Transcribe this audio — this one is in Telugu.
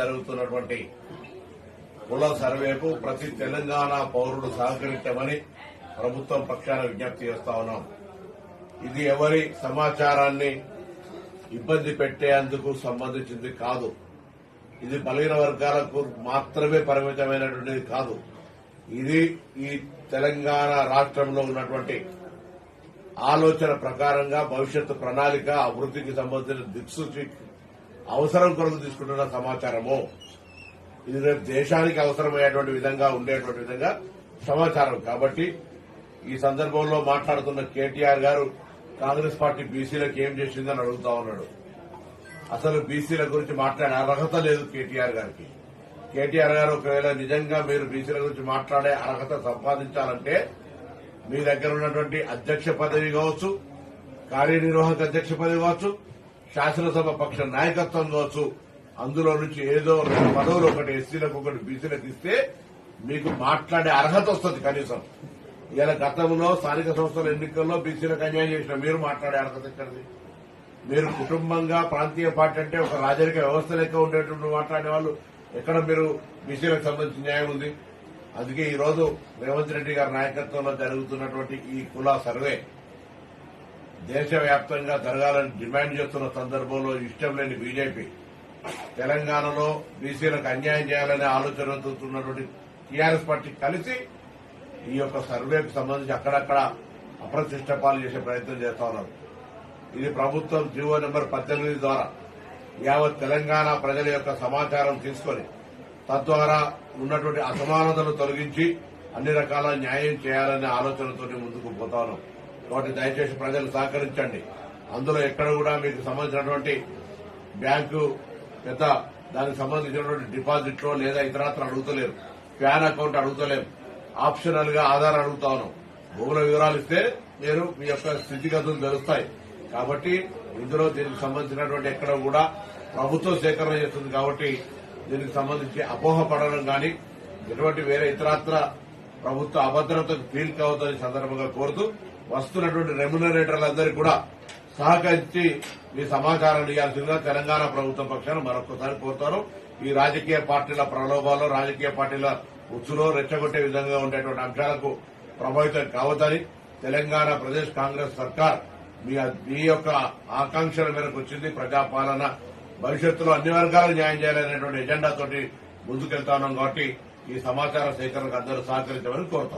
జరుగుతున్నటువంటి కుల సర్వేకు ప్రతి తెలంగాణ పౌరుడు సహకరించమని ప్రభుత్వం పక్షాన విజ్ఞప్తి చేస్తా ఉన్నాం. ఇది ఎవరి సమాచారాన్ని ఇబ్బంది పెట్టేందుకు సంబంధించింది కాదు. ఇది బలహీన వర్గాలకు మాత్రమే పరిమితమైనటువంటిది కాదు. ఇది ఈ తెలంగాణ రాష్ట్రంలో ఉన్నటువంటి ఆలోచన ప్రకారంగా భవిష్యత్తు ప్రణాళిక అభివృద్ధికి సంబంధించిన దిక్సూచి అవసరం కొరకు తీసుకుంటున్న సమాచారము. ఇది రేపు దేశానికి అవసరమయ్యేటువంటి విధంగా ఉండేటువంటి విధంగా సమాచారం. కాబట్టి ఈ సందర్భంలో మాట్లాడుతున్న కేటీఆర్ గారు కాంగ్రెస్ పార్టీ బీసీలకు ఏం చేసిందని అడుగుతా ఉన్నాడు. అసలు బీసీల గురించి మాట్లాడే అర్హత లేదు కేటీఆర్ గారికి. కేటీఆర్ గారు ఒకవేళ నిజంగా మీరు బీసీల గురించి మాట్లాడే అర్హత సంపాదించాలంటే మీ దగ్గర ఉన్నటువంటి అధ్యక్ష పదవి కావచ్చు కార్యనిర్వాహక అధ్యక్ష పదవి కావచ్చు శాసనసభ పక్ష నాయకత్వం కావచ్చు అందులో నుంచి ఏదో రెండు పదవులు ఒకటి ఎస్సీలకు ఒకటి బీసీలకు ఇస్తే మీకు మాట్లాడే అర్హత వస్తుంది కనీసం. ఇలా గతంలో స్థానిక సంస్థల ఎన్నికల్లో బీసీలకు అన్యాయం చేసిన మీరు మాట్లాడే అర్హత ఎక్కడిది? మీరు కుటుంబంగా ప్రాంతీయ పార్టీ అంటే ఒక రాజరిక వ్యవస్థ లెక్క ఉండేటువంటి మాట్లాడే వాళ్ళు ఎక్కడ మీరు బీసీలకు సంబంధించిన న్యాయం ఉంది? అందుకే ఈరోజు రేవంత్ రెడ్డి గారి నాయకత్వంలో జరుగుతున్నటువంటి ఈ కుల సర్వే దేశవ్యాప్తంగా జరగాలని డిమాండ్ చేస్తున్న సందర్భంలో ఇష్టం లేని బీజేపీ తెలంగాణలో బీసీలకు అన్యాయం చేయాలనే ఆలోచనతో ఉన్నటువంటి టీఆర్ఎస్ పార్టీ కలిసి ఈ యొక్క సర్వేకు సంబంధించి అక్కడక్కడ అప్రతిష్ట పాలు చేసే ప్రయత్నం చేస్తా ఉన్నారు. ఇది ప్రభుత్వం జీవో నెంబర్ పద్దెనిమిది ద్వారా యావత్ తెలంగాణ ప్రజల యొక్క సమాచారం తీసుకొని తద్వారా ఉన్నటువంటి అసమానతలు తొలగించి అన్ని రకాల న్యాయం చేయాలనే ఆలోచనతో ముందుకు పోతా ఉన్నాం. కాబట్టి దయచేసి ప్రజలు సహకరించండి. అందులో ఎక్కడ కూడా మీకు సంబంధించినటువంటి బ్యాంకు పెద్ద దానికి సంబంధించినటువంటి డిపాజిట్లో లేదా ఇతరత్ర అడుగుతలేరు. ప్యాన్ అకౌంట్ అడుగుతలేము ఆప్షనల్గా ఆధార్ అడుగుతాను భూముల వివరాలు ఇస్తే మీరు మీ యొక్క స్థితిగతులు తెలుస్తాయి. కాబట్టి ఇందులో దీనికి సంబంధించినటువంటి ఎక్కడ కూడా ప్రభుత్వం సేకరణ చేస్తుంది కాబట్టి దీనికి సంబంధించి అపోహ పడడం కానీ ఎటువంటి వేరే ఇతరత్ర ప్రభుత్వ అభద్రతకు ఫీల్ కావద్దని సందర్భంగా కోరుతూ వస్తున్నటువంటి రెమ్యునరేటర్లందరికీ కూడా సహకరించి మీ సమాచారం ఇవ్వాల్సిందిగా తెలంగాణ ప్రభుత్వం పక్షాన మరొకసారి కోరుతారు. ఈ రాజకీయ పార్టీల ప్రలోభాలు రాజకీయ పార్టీల ఉచ్చులో రెచ్చగొట్టే విధంగా ఉండేటువంటి అంశాలకు ప్రభావితం కావద్దని తెలంగాణ ప్రదేశ్ కాంగ్రెస్ సర్కార్ మీ మీ యొక్క ఆకాంక్షల మేరకు వచ్చింది. ప్రజాపాలన భవిష్యత్తులో అన్ని వర్గాలు న్యాయం చేయాలనేటువంటి ఎజెండాతోటి ముందుకెళ్తా ఉన్నాం కాబట్టి ఈ సమాచార సేకరణకు అందరూ సహకరించమని కోరుతాం.